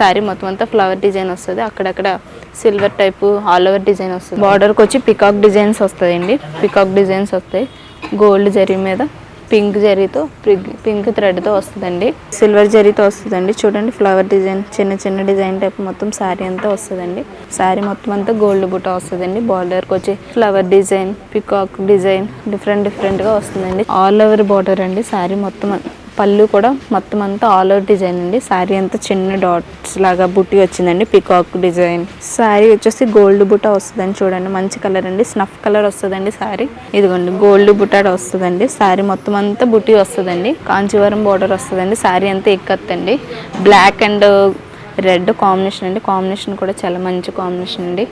శారీ మొత్తం అంతా flower design వస్తుంది. అక్కడక్కడ silver type all over design వస్తుంది. బార్డర్కి వచ్చి పికాక్ డిజైన్స్ వస్తాయండి పికాక్ డిజైన్స్ వస్తాయి. గోల్డ్ జరీ మీద పింక్ జరీతో పింక్ థ్రెడ్తో వస్తుందండి. సిల్వర్ జరీతో వస్తుందండి. చూడండి ఫ్లవర్ డిజైన్ చిన్న చిన్న డిజైన్ టైప్ మొత్తం శారీ అంతా వస్తుందండి. శారీ మొత్తం అంతా గోల్డ్ బుట్ట వస్తుందండి. బార్డర్కి వచ్చి flower design peacock design different డిఫరెంట్గా వస్తుందండి. ఆల్ ఓవర్ బార్డర్ అండి. శారీ మొత్తం పళ్ళు కూడా మొత్తం అంతా ఆల్ ఓవర్ డిజైన్ అండి. శారీ అంతా చిన్న డాట్స్ లాగా బుట్టి వచ్చిందండి పికాక్ డిజైన్ శారీ వచ్చేసి గోల్డ్ బుట్ట వస్తుందండి చూడండి మంచి కలర్ అండి. స్నఫ్ కలర్ వస్తుందండి శారీ ఇదిగోండి గోల్డ్ బుట్ట వస్తుందండి. శారీ మొత్తం అంతా బుట్టి వస్తుందండి. కాంచీవరం బోర్డర్ వస్తుందండి. శారీ అంతా ఎక్కత్తండి బ్లాక్ అండ్ రెడ్ కాంబినేషన్ అండి. కాంబినేషన్ కూడా చాలా మంచి కాంబినేషన్ అండి.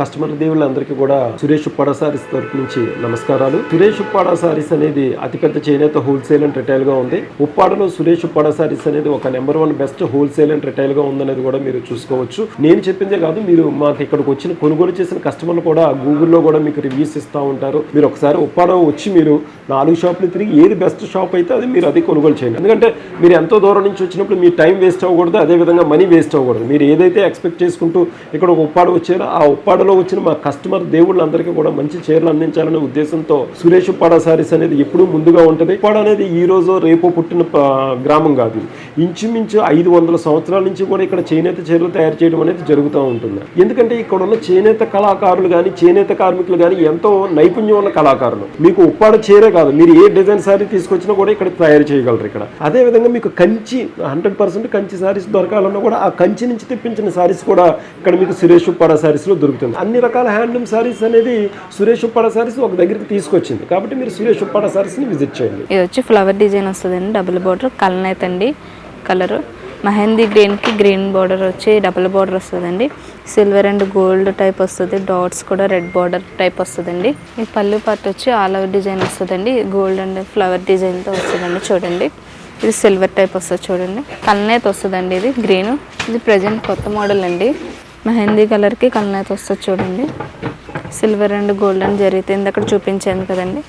కస్టమర్ దేవుళ్ళందరికీ కూడా సురేష్ ఉప్పాడా సారీస్ తరపు నుంచి నమస్కారాలు. సురేష్ ఉప్పాడా సారీస్ అనేది అతిపెద్ద చేనేత హోల్సేల్ అండ్ రిటైల్గా ఉంది. ఉప్పాడలో సురేష్ ఉప్పాడా సారీస్ అనేది ఒక number one best wholesale and రిటైల్గా ఉందనేది కూడా మీరు చూసుకోవచ్చు. నేను చెప్పిందే కాదు మీరు మాకు ఇక్కడికి వచ్చిన కొనుగోలు చేసిన కస్టమర్లు కూడా గూగుల్లో కూడా మీకు రివ్యూస్ ఇస్తూ ఉంటారు. మీరు ఒకసారి ఉప్పాడ వచ్చి మీరు నాలుగు షాపులు తిరిగి ఏది బెస్ట్ షాప్ అయితే అది మీరు అది కొనుగోలు చేయండి. ఎందుకంటే మీరు ఎంతో దూరం నుంచి వచ్చినప్పుడు మీ టైం వేస్ట్ అవ్వకూడదు అదే విధంగా మనీ వేస్ట్ అవ్వకూడదు. మీరు ఏదైతే ఎక్స్పెక్ట్ చేసుకుంటూ ఇక్కడ ఒక ఉప్పాడు వచ్చారో ఆ ఉప్పాడలో వచ్చిన మా కస్టమర్ దేవుళ్ళందరికీ కూడా మంచి చీరలు అందించాలనే ఉద్దేశంతో సురేష్ ఉప్పాడ సారీస్ అనేది ఎప్పుడూ ముందుగా ఉంటుంది. ఉప్పాడ అనేది ఈ రోజు రేపు పుట్టిన గ్రామం కాదు. ఇంచుమించు ఐదు వందల సంవత్సరాల నుంచి కూడా ఇక్కడ చేనేత చీరలు తయారు చేయడం అనేది జరుగుతూ ఉంటుంది. ఎందుకంటే ఇక్కడ ఉన్న చేనేత కళాకారులు కానీ చేనేత కార్మికులు కానీ ఎంతో నైపుణ్యం ఉన్న కళాకారులు. మీకు ఉప్పాడ చీరే కాదు మీరు ఏ డిజైన్ సారీ తీసుకొచ్చినా కూడా ఇక్కడ తయారు చేయగలరు ఇక్కడ. అదే విధంగా మీకు కంచి హండ్రెడ్ పర్సెంట్ కంచి సారీస్ దొరకాలన్నా కూడా ఆ కంచి నుంచి తెప్పించిన సారీస్ కూడా ఇక్కడ మీకు సురేష్ ఉప్పాడ శారీస్లో దొరుకుతుంది. అన్ని రకాల హ్యాండ్లూమ్ సారీస్ అనేది సురేష్ ఉప్పాడ సారీస్ ఒక దగ్గరికి తీసుకొచ్చింది. కాబట్టి మీరు సురేష్ ఉప్పాడ సారీస్ని విజిట్ చేయండి. ఇది వచ్చి ఫ్లవర్ డిజైన్ వస్తుందండి డబుల్ బార్డర్ కలనైత్ అండి కలర్. మెహందీ గ్రీన్కి గ్రీన్ బార్డర్ వచ్చి డబుల్ బార్డర్ వస్తుందండి. సిల్వర్ అండ్ గోల్డ్ టైప్ వస్తుంది డాట్స్ కూడా రెడ్ బార్డర్ టైప్ వస్తుందండి. ఈ పళ్ళు పార్ట్ వచ్చి ఆల్ ఓవర్ డిజైన్ వస్తుందండి గోల్డ్ అండ్ ఫ్లవర్ డిజైన్తో వస్తుందండి చూడండి. ఇది సిల్వర్ టైప్ వస్తుంది చూడండి కల్నేత్ వస్తుందండి ఇది గ్రీన్. ఇది ప్రజెంట్ కొత్త మోడల్ అండి. మెహందీ కలర్కి కల్నేత్ వస్తుంది చూడండి. సిల్వర్ అండ్ గోల్డెన్ జరిగితే అక్కడ చూపించాను కదండి.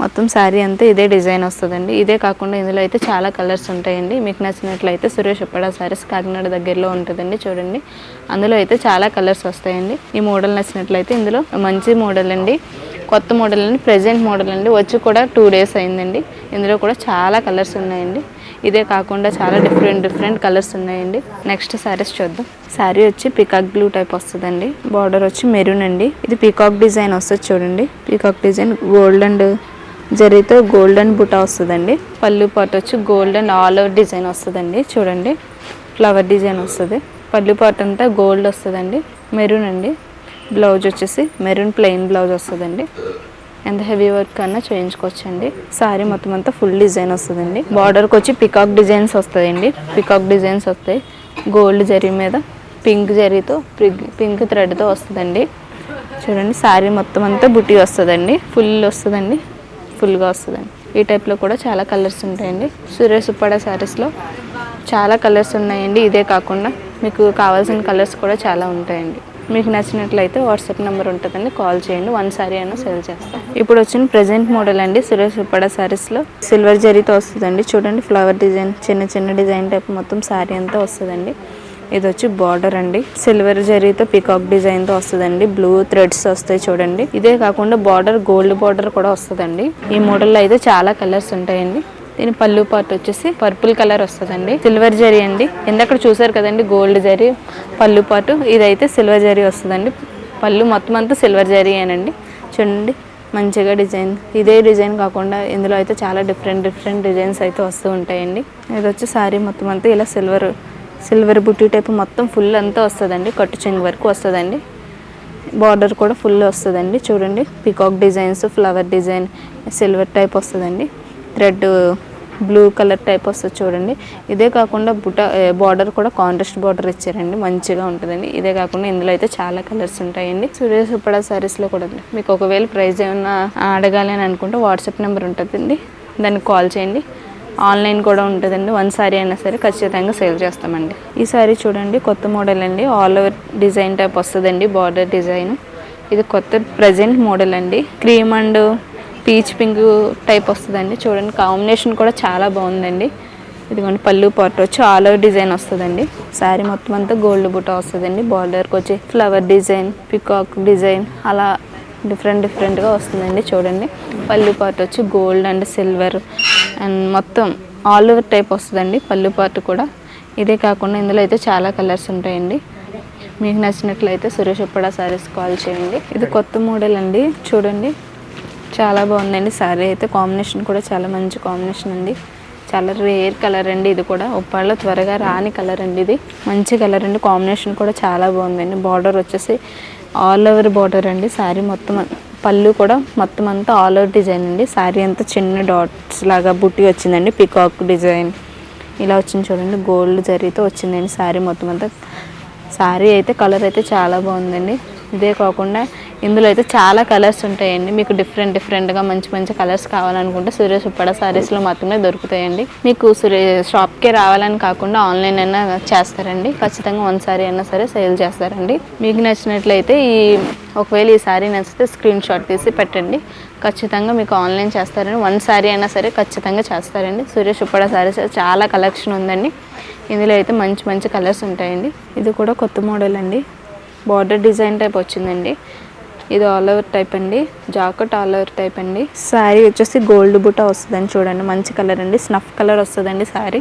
మొత్తం శారీ అంతా ఇదే డిజైన్ వస్తుందండి. ఇదే కాకుండా ఇందులో అయితే చాలా కలర్స్ ఉంటాయండి. మీకు నచ్చినట్లయితే సురేష్ ఉప్పడా సారీస్ కాకినాడ దగ్గరలో ఉంటుందండి చూడండి. అందులో అయితే చాలా కలర్స్ వస్తాయండి. ఈ మోడల్ నచ్చినట్లయితే ఇందులో మంచి మోడల్ అండి. కొత్త మోడల్ అండి. ప్రజెంట్ మోడల్ అండి. వచ్చి కూడా టూ డేస్ అయిందండి. ఇందులో కూడా చాలా కలర్స్ ఉన్నాయండి. ఇదే కాకుండా చాలా డిఫరెంట్ డిఫరెంట్ కలర్స్ ఉన్నాయండి. నెక్స్ట్ శారీస్ చూద్దాం. శారీ వచ్చి పికాక్ బ్లూ టైప్ వస్తుందండి. బార్డర్ వచ్చి మెరూన్ అండి. ఇది పీకాక్ డిజైన్ వస్తుంది చూడండి. పీకాక్ డిజైన్ గోల్డ్ అండ్ జరీతో గోల్డెన్ బుటా వస్తుందండి. పళ్ళు పాటు వచ్చి గోల్డెన్ ఆల్ ఓవర్ డిజైన్ వస్తుందండి. చూడండి. ఫ్లవర్ డిజైన్ వస్తుంది. పళ్ళు పాటు అంతా గోల్డ్ వస్తుందండి. మెరూన్ అండి. బ్లౌజ్ వచ్చేసి మెరూన్ ప్లెయిన్ బ్లౌజ్ వస్తుందండి. ఎంత హెవీ వర్క్ అన్నా చేయించుకోవచ్చండి. సారీ మొత్తం అంతా ఫుల్ డిజైన్ వస్తుందండి. బార్డర్కి వచ్చి పికాక్ డిజైన్స్ వస్తాయండి. పికాక్ డిజైన్స్ వస్తాయి. గోల్డ్ జరీ మీద పింక్ జరీతో పింక్ థ్రెడ్తో వస్తుందండి. చూడండి సారీ మొత్తం అంతా బుట్టి వస్తుందండి. ఫుల్ వస్తుందండి. ఫుల్గా వస్తుందండి. ఈ టైప్లో కూడా చాలా కలర్స్ ఉంటాయండి. సురేష్ ఉప్పాడ శారీస్లో చాలా కలర్స్ ఉన్నాయండి. ఇదే కాకుండా మీకు కావాల్సిన కలర్స్ కూడా చాలా ఉంటాయండి. మీకు నచ్చినట్లయితే వాట్సాప్ నెంబర్ ఉంటుందండి. కాల్ చేయండి. వన్ సారీ అయినా సేల్ చేస్తాం. ఇప్పుడు వచ్చిన ప్రజెంట్ మోడల్ అండి. సురేష్ ఉప్పాడ శారీస్లో సిల్వర్ జరీతో వస్తుందండి. చూడండి ఫ్లవర్ డిజైన్ చిన్న చిన్న డిజైన్ టైప్ మొత్తం శారీ అంతా వస్తుందండి. ఇది వచ్చి బార్డర్ అండి. సిల్వర్ జరీతో పికాక్ డిజైన్తో వస్తుందండి. బ్లూ థ్రెడ్స్ వస్తాయి చూడండి. ఇదే కాకుండా బార్డర్ గోల్డ్ బార్డర్ కూడా వస్తుందండి. ఈ మోడల్లో అయితే చాలా కలర్స్ ఉంటాయండి. దీని పళ్ళు పార్ట్ వచ్చేసి పర్పుల్ కలర్ వస్తుందండి. సిల్వర్ జరీ అండి. ఇందక్కడ చూసారు కదండి గోల్డ్ జరీ పళ్ళు పాటు. ఇదైతే సిల్వర్ జరీ వస్తుందండి. పళ్ళు మొత్తం అంతా సిల్వర్ జరీ అనండి చూడండి మంచిగా డిజైన్. ఇదే డిజైన్ కాకుండా ఇందులో అయితే చాలా డిఫరెంట్ డిఫరెంట్ డిజైన్స్ అయితే వస్తూ ఉంటాయండి. ఇది వచ్చి సారీ మొత్తం అంతా ఇలా సిల్వర్ సిల్వర్ బుట్టి టైప్ మొత్తం ఫుల్ అంతా వస్తుందండి. కట్టు చెంగు వరకు వస్తుందండి. బార్డర్ కూడా ఫుల్ వస్తుందండి. చూడండి peacock designs flower design silver type వస్తుందండి. థ్రెడ్ బ్లూ కలర్ టైప్ వస్తుంది చూడండి. ఇదే కాకుండా బుట బార్డర్ కూడా కాంట్రాస్ట్ బార్డర్ ఇచ్చారండి. మంచిగా ఉంటుందండి. ఇదే కాకుండా ఇందులో అయితే చాలా కలర్స్ ఉంటాయండి. సూర్య ఉప్పడ సారీస్లో కూడా మీకు ఒకవేళ ప్రైస్ ఏమన్నా అడగాలి అని అనుకుంటే వాట్సాప్ నెంబర్ ఉంటుందండి. దానికి కాల్ చేయండి. ఆన్లైన్ కూడా ఉంటుందండి. వన్ సారీ అయినా సరే ఖచ్చితంగా సేల్ చేస్తామండి. ఈ సారీ చూడండి కొత్త మోడల్ అండి. ఆల్ ఓవర్ డిజైన్ టైప్ వస్తుందండి బార్డర్ డిజైన్. ఇది కొత్త ప్రజెంట్ మోడల్ అండి. Cream and peach pink type వస్తుందండి. చూడండి కాంబినేషన్ కూడా చాలా బాగుందండి. ఇదిగోండి పళ్ళు పార్ట్ వచ్చి ఆల్ ఓవర్ డిజైన్ వస్తుందండి. శారీ మొత్తం అంతా గోల్డ్ బుట్ట వస్తుందండి. బార్డర్కి వచ్చి ఫ్లవర్ డిజైన్ పికాక్ డిజైన్ అలా డిఫరెంట్ డిఫరెంట్గా వస్తుందండి. చూడండి పళ్ళు పాటు వచ్చి గోల్డ్ అండ్ సిల్వర్ అండ్ మొత్తం ఆల్ ఓవర్ టైప్ వస్తుందండి. పళ్ళు పాటు కూడా. ఇదే కాకుండా ఇందులో అయితే చాలా కలర్స్ ఉంటాయండి. మీకు నచ్చినట్లయితే సురేష్ ఉప్పడా సారీస్ కాల్ చేయండి. ఇది కొత్త మోడల్ అండి. చూడండి చాలా బాగుందండి సారీ అయితే కాంబినేషన్ కూడా చాలా మంచి కాంబినేషన్ అండి. చాలా రేర్ కలర్ అండి ఇది కూడా. ఉప్పాడలో త్వరగా రాని కలర్ అండి ఇది. మంచి కలర్ అండి. కాంబినేషన్ కూడా చాలా బాగుందండి. బార్డర్ వచ్చేసి ఆల్ ఓవర్ బార్డర్ అండి. శారీ మొత్తం పళ్ళు కూడా మొత్తం అంతా ఆల్ ఓవర్ డిజైన్ అండి. శారీ అంతా చిన్న డాట్స్ లాగా బుట్టి వచ్చిందండి. పికాక్ డిజైన్ ఇలా వచ్చింది చూడండి. గోల్డ్ జరిగితే వచ్చిందండి శారీ మొత్తం అంతా. శారీ అయితే కలర్ అయితే చాలా బాగుందండి. ఇదే కాకుండా ఇందులో అయితే చాలా కలర్స్ ఉంటాయండి. మీకు డిఫరెంట్ డిఫరెంట్గా మంచి మంచి కలర్స్ కావాలనుకుంటే సూర్య సుప్పడ సారీస్లో మాత్రమే దొరుకుతాయండి. మీకు సురే షాప్కే రావాలని కాకుండా ఆన్లైన్ అయినా చేస్తారండి. ఖచ్చితంగా వన్ సారీ అయినా సరే సేల్ చేస్తారండి. మీకు నచ్చినట్లయితే ఈ ఒకవేళ ఈ సారీ నచ్చితే స్క్రీన్ షాట్ తీసి పెట్టండి. ఖచ్చితంగా మీకు ఆన్లైన్ చేస్తారండి. వన్ సారీ అయినా సరే ఖచ్చితంగా చేస్తారండి. సూర్య సుప్పడ సారీస్ చాలా కలెక్షన్ ఉందండి. ఇందులో అయితే మంచి మంచి కలర్స్ ఉంటాయండి. ఇది కూడా కొత్త మోడల్ అండి. బార్డర్ డిజైన్ టైప్ వచ్చిందండి. ఇది ఆల్ ఓవర్ టైప్ అండి. జాకెట్ ఆల్ ఓవర్ టైప్ అండి. శారీ వచ్చేసి గోల్డ్ బుట్ట వస్తుందండి చూడండి. మంచి కలర్ అండి. స్నఫ్ కలర్ వస్తుందండి శారీ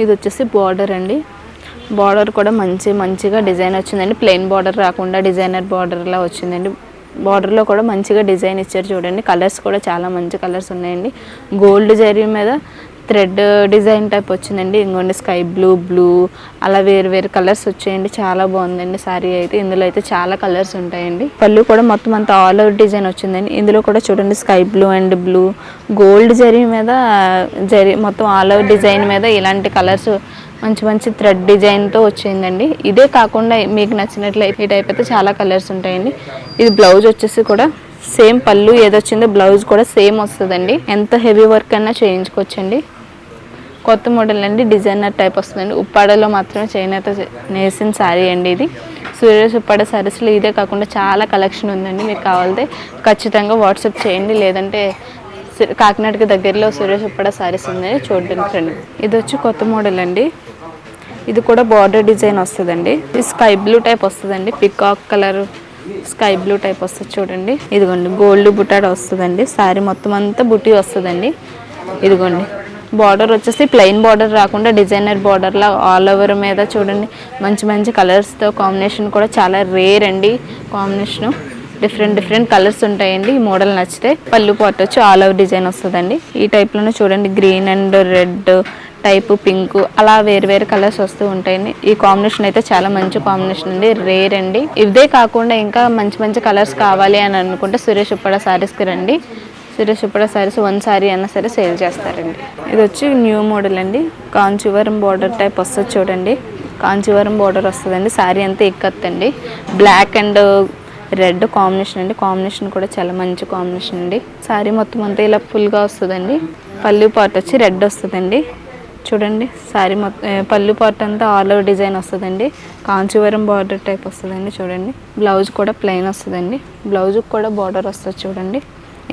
ఇది వచ్చేసి బార్డర్ అండి. బార్డర్ కూడా మంచి మంచిగా డిజైన్ వచ్చిందండి. ప్లెయిన్ బార్డర్ రాకుండా డిజైనర్ బార్డర్లా వచ్చిందండి. బార్డర్లో కూడా మంచిగా డిజైన్ ఇచ్చారు చూడండి. కలర్స్ కూడా చాలా మంచి కలర్స్ ఉన్నాయండి. గోల్డ్ జరీ మీద థ్రెడ్ డిజైన్ టైప్ వచ్చిందండి. ఇంకోండి స్కై బ్లూ బ్లూ అలా వేరు వేరు కలర్స్ వచ్చాయండి. చాలా బాగుందండి సారీ అయితే. ఇందులో అయితే చాలా కలర్స్ ఉంటాయండి. పళ్ళు కూడా మొత్తం అంతా ఆల్ అవుట్ డిజైన్ వచ్చిందండి. ఇందులో కూడా చూడండి sky blue and blue. Gold zari మీద జరీ మొత్తం ఆల్ అవుట్ డిజైన్ మీద ఇలాంటి కలర్స్ మంచి మంచి థ్రెడ్ డిజైన్తో వచ్చిందండి. ఇదే కాకుండా మీకు నచ్చినట్లయితే ఈ టైప్ అయితే చాలా కలర్స్ ఉంటాయండి. ఇది బ్లౌజ్ వచ్చేసి కూడా సేమ్ పళ్ళు ఏదొచ్చిందో బ్లౌజ్ కూడా సేమ్ వస్తుందండి. ఎంత హెవీ వర్క్ అయినా చేయించుకోవచ్చండి. కొత్త మోడల్ అండి డిజైనర్ టైప్ వస్తుందండి. ఉప్పాడలో మాత్రమే చేనేత నేసిన శారీ అండి ఇది. సూర్యస్ ఉప్పాడ శారీస్లో ఇదే కాకుండా చాలా కలెక్షన్ ఉందండి. మీకు కావాలంటే ఖచ్చితంగా వాట్సాప్ చేయండి. లేదంటే కాకినాడకి దగ్గరలో సురేష్ ఉప్పాడ శారీస్ ఉందని చూడడానికి రండి ఇది వచ్చి కొత్త మోడల్ అండి. ఇది కూడా బార్డర్ డిజైన్ వస్తుందండి. ఇది స్కై బ్లూ టైప్ వస్తుందండి. Peacock colour sky blue type వస్తుంది చూడండి. ఇదిగోండి గోల్డ్ బుటాడ వస్తుందండి. శారీ మొత్తం అంతా బుట్టి వస్తుందండి. ఇదిగోండి. బార్డర్ వచ్చేసి ప్లెయిన్ బార్డర్ రాకుండా డిజైనర్ బార్డర్లా ఆల్ ఓవర్ మీద చూడండి. మంచి మంచి కలర్స్తో కాంబినేషన్ కూడా చాలా రేర్ అండి కాంబినేషను డిఫరెంట్ డిఫరెంట్ కలర్స్ ఉంటాయండి. ఈ మోడల్ నచ్చితే పళ్ళు పాటు వచ్చి ఆల్ ఓవర్ డిజైన్ వస్తుందండి. ఈ టైప్లోనే చూడండి. Green and red type pink అలా వేరు వేరు కలర్స్ వస్తూ ఉంటాయండి. ఈ కాంబినేషన్ అయితే చాలా మంచి కాంబినేషన్ అండి. రేర్ అండి. ఇదే కాకుండా ఇంకా మంచి మంచి కలర్స్ కావాలి అని అనుకుంటే సురేష్ ఉప్పడ సారీస్కి రండి. సురేష్ ఉప్పడ సారీస్ వన్ సారీ అయినా సరే సేల్ చేస్తారండి. ఇది వచ్చి న్యూ మోడల్ అండి. కాంచీవరం బార్డర్ టైప్ వస్తుంది చూడండి. కాంచీవరం బార్డర్ వస్తుందండి. శారీ అంతా ఎక్కత్తండి బ్లాక్ అండ్ రెడ్ కాంబినేషన్ అండి. కాంబినేషన్ కూడా చాలా మంచి కాంబినేషన్ అండి. శారీ మొత్తం అంతా ఇలా ఫుల్గా వస్తుందండి. పళ్ళు పార్ట్ వచ్చి రెడ్ వస్తుందండి. చూడండి. శారీ మొత్తం పళ్ళు పార్ట్ అంతా ఆల్ ఓవర్ డిజైన్ వస్తుందండి. కాంచీవరం బార్డర్ టైప్ వస్తుందండి చూడండి. బ్లౌజ్ కూడా ప్లెయిన్ వస్తుందండి. బ్లౌజ్కి కూడా బార్డర్ వస్తుంది చూడండి.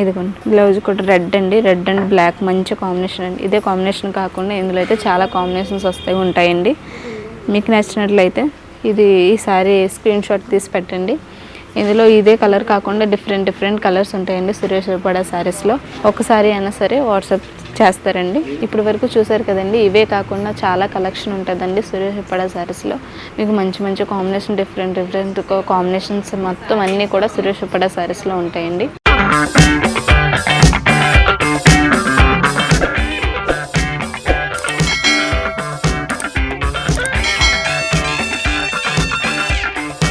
ఇదిగోండి బ్లౌజ్ కూడా రెడ్ అండి రెడ్ అండ్ బ్లాక్ మంచి కాంబినేషన్ అండి. ఇదే కాంబినేషన్ కాకుండా ఇందులో అయితే చాలా కాంబినేషన్స్ వస్తాయి ఉంటాయండి. మీకు నచ్చినట్లయితే ఇది ఈ సారీ స్క్రీన్ షాట్ తీసి పెట్టండి. ఇందులో ఇదే కలర్ కాకుండా డిఫరెంట్ డిఫరెంట్ కలర్స్ ఉంటాయండి సురేష్ పడ శారీస్లో ఒకసారి అయినా సరే వాట్సాప్ చేస్తారండి. ఇప్పటి వరకు చూసారు కదండి ఇవే కాకుండా చాలా కలెక్షన్ ఉంటుందండి సురేష్ పడ శారీస్లో మీకు మంచి మంచి కాంబినేషన్ డిఫరెంట్ డిఫరెంట్ కాంబినేషన్స్ మొత్తం అన్నీ కూడా సురేష్ పడ శారీస్లో ఉంటాయండి.